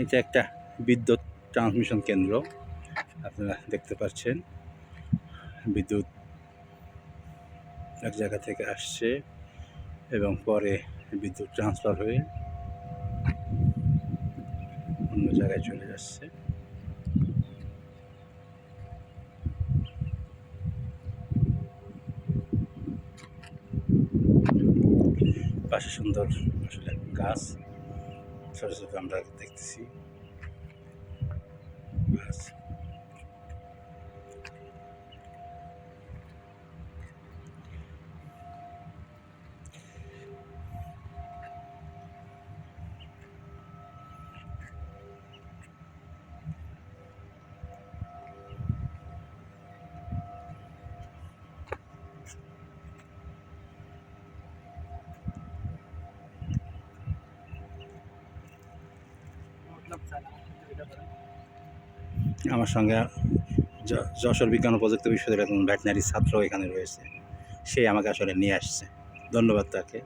এটা একটা বিদ্যুৎ ট্রান্সমিশন কেন্দ্র আপনারা দেখতে পাচ্ছেন। বিদ্যুৎ এক জায়গা থেকে আসছে এবং পরে বিদ্যুৎ ট্রান্সফার হয়ে অন্য জায়গায় চলে যাচ্ছে। পাশে সুন্দর আসলে গাছ। ছোট আমরা দেখতেছি। আমার সঙ্গে যশোর বিজ্ঞান ও প্রযুক্তি বিশ্ববিদ্যালয়ের একজন ভেটনারি ছাত্র এখানে রয়েছে। সে আমাকে আসলে নিয়ে আসছে। ধন্যবাদ তাকে।